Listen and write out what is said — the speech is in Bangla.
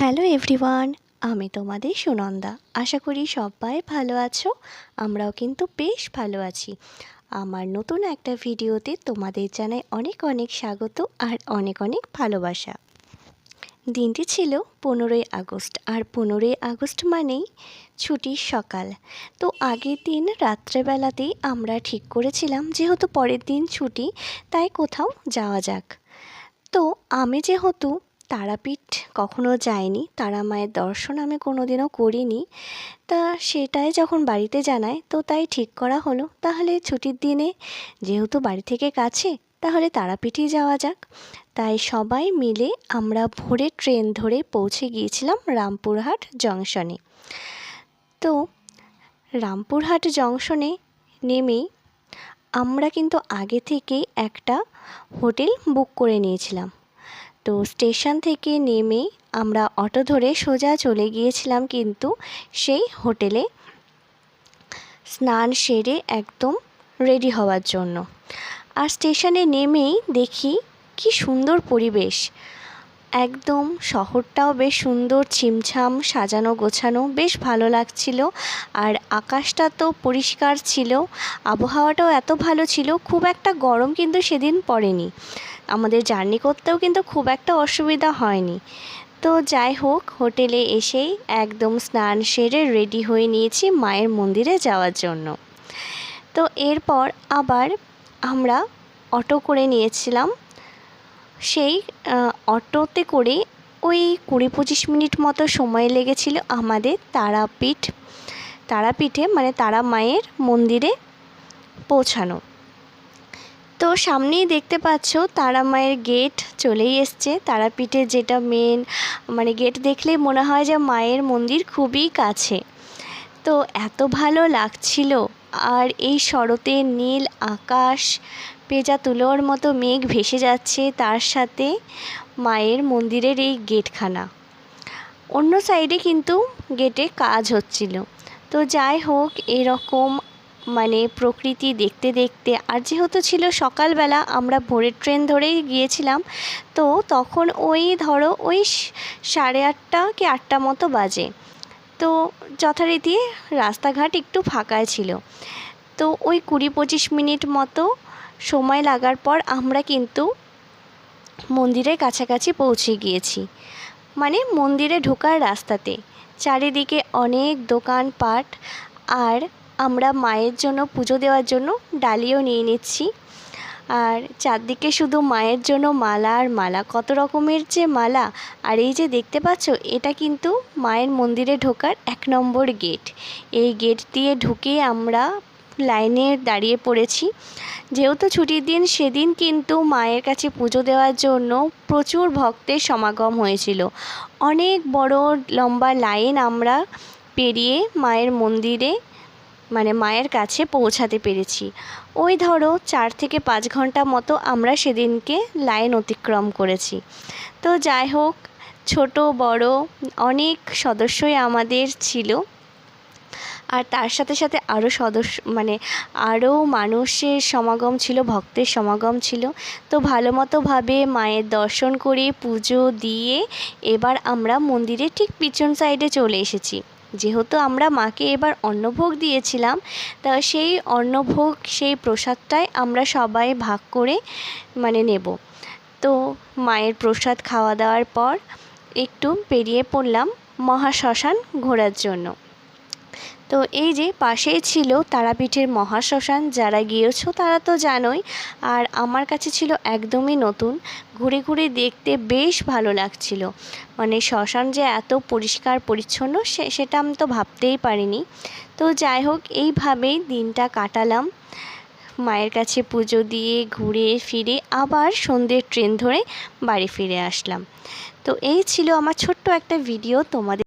হ্যালো এভরিওয়ান, আমি তোমাদের সুনন্দা। আশা করি সবাই ভালো আছো, আমরাও কিন্তু বেশ ভালো আছি। আমার নতুন একটা ভিডিওতে তোমাদের জানাই অনেক অনেক স্বাগত আর অনেক অনেক ভালোবাসা। দিনটি ছিল পনেরোই আগস্ট, আর পনেরোই আগস্ট মানেই ছুটির সকাল। তো আগের দিন রাত্রেবেলাতেই আমরা ঠিক করেছিলাম যেহেতু পরের দিন ছুটি, তাই কোথাও যাওয়া যাক। তো আমি যেহেতু তারাপীঠ কখনো যাইনি তারা মায়ের দর্শন আমি কোনো দিনও করিনি। তা সেটাই যখন বাড়িতে জানায়, তো তাই ঠিক করা হলো। তাহলে ছুটির দিনে যেহেতু বাড়ি থেকে কাছে, তাহলে তারাপীঠই যাওয়া যাক। তাই সবাই মিলে আমরা ভোরে ট্রেন ধরে পৌঁছে গিয়েছিলাম রামপুরহাট জংশনে। তো রামপুরহাট জংশনে নেমেই আমরা কিন্তু আগে থেকেই একটা হোটেল বুক করে নিয়েছিলাম। তো স্টেশন থেকে নেমে আমরা অটো ধরে সোজা চলে গিয়েছিলাম কিন্তু সেই হোটেলে স্নান সেরে একদম রেডি হওয়ার জন্য। আর স্টেশনে নেমেই দেখি কি সুন্দর পরিবেশ। একদম শহরটাও বেশ সুন্দর, ছিমছাম, সাজানো গোছানো, বেশ ভালো লাগছিল। আর আকাশটা তো পরিষ্কার ছিল, আবহাওয়াটাও এত ভালো ছিল, খুব একটা গরম কিন্তু সেদিন পড়েনি। আমাদের জার্নি করতেও কিন্তু খুব একটা অসুবিধা হয়নি। তো যাই হোক, হোটেলে এসেই একদম স্নান সেরে রেডি হয়ে নিয়েছি মায়ের মন্দিরে যাওয়ার জন্য। তো এরপর আবার আমরা অটো করে নিয়েছিলাম। সেই অটোতে করে ওই কুড়ি পঁচিশ মিনিট মতো সময় লেগেছিল আমাদের তারাপীঠ, তারাপীঠে মানে তারা মায়ের মন্দিরে পৌঁছানো। তো সামনেই দেখতে পাচ্ছ তারা মায়ের গেট চলেই এসছে। তারাপীঠে যেটা মেন মানে গেট দেখলেই মনে হয় যে মায়ের মন্দির খুবই কাছে। তো এত ভালো লাগছিল। আর এই শরতে নীল আকাশ, পেজা তুলোর মতো মেঘ ভেসে যাচ্ছে। তার সাথে মায়ের মন্দিরের এই গেটখানা। অন্য সাইডে কিন্তু গেটে কাজ হচ্ছিল। তো যাই হোক, এরকম মানে প্রকৃতি দেখতে দেখতে, আর যেহেতু ছিল সকালবেলা, আমরা ভোরের ট্রেন ধরেই গিয়েছিলাম, তো তখন ওই ধরো ওই সাড়ে আটটা কি আটটা মতো বাজে। তো যথারীতি রাস্তাঘাট একটু ফাঁকায় ছিল। তো ওই কুড়ি পঁচিশ মিনিট মতো সময় লাগার পর আমরা কিন্তু মন্দিরের কাছাকাছি পৌঁছে গিয়েছি। মানে মন্দিরে ঢোকার রাস্তাতে। চারিদিকে অনেক দোকানপাট, আর আমরা মায়ের জন্য পুজো দেওয়ার জন্য ডালিও নিয়ে নিচ্ছি। আর চারদিকে শুধু মায়ের জন্য মালা আর মালা। কত রকমের যে মালা। আর এই যে দেখতে পাচ্ছ, এটা কিন্তু মায়ের মন্দিরে ঢোকার এক নম্বর গেট। এই গেট দিয়ে ঢুকে আমরা লাইনে দাঁড়িয়ে পড়েছি। যেহেতু ছুটির দিন, সেদিন কিন্তু মায়ের কাছে পুজো দেওয়ার জন্য প্রচুর ভক্তের সমাগম হয়েছিল। অনেক বড় লম্বা লাইন আমরা পেরিয়ে মায়ের মন্দিরে মানে মায়ের কাছে পৌঁছাতে পেরেছি। ওই ধরো চার থেকে পাঁচ ঘণ্টা মতো আমরা সেদিনকে লাইন অতিক্রম করেছি। তো যাই হোক, ছোট, বড় অনেক সদস্যই আমাদের ছিল। আর তার সাথে সাথে আরও সদস্য মানে আরও মানুষের সমাগম ছিল, ভক্তের সমাগম ছিল। তো ভালো মতোভাবে মায়ের দর্শন করে পুজো দিয়ে এবার আমরা মন্দিরের ঠিক পিছন সাইডে চলে এসেছি। যেহেতু আমরা মাকে এবার অন্নভোগ দিয়েছিলাম, তা সেই অন্নভোগ, সেই প্রসাদটাই আমরা সবাই ভাগ করে মানে নেব। তো মায়ের প্রসাদ খাওয়া দাওয়ার পর একটু পেরিয়ে পড়লাম মহাশ্মশান ঘোরার জন্য। তো এই যে পাশেই ছিল তারাপীঠের মহাশ্মশান, যারা গিয়েছো তারা তো জানোই। আর আমার কাছে ছিল একদমই নতুন। ঘুরে ঘুরে দেখতে বেশ ভালো লাগছিল। মানে শ্মশান যে এত পরিষ্কার, পরিচ্ছন্ন, সে, সেটা আমি তো ভাবতেই পারিনি। তো যাই হোক, এইভাবেই দিনটা কাটালাম। মায়ের কাছে পুজো দিয়ে ঘুরে ফিরে আবার সন্ধ্যের ট্রেন ধরে বাড়ি ফিরে আসলাম। তো এই ছিল আমার ছোট্ট একটা ভিডিও তোমাদের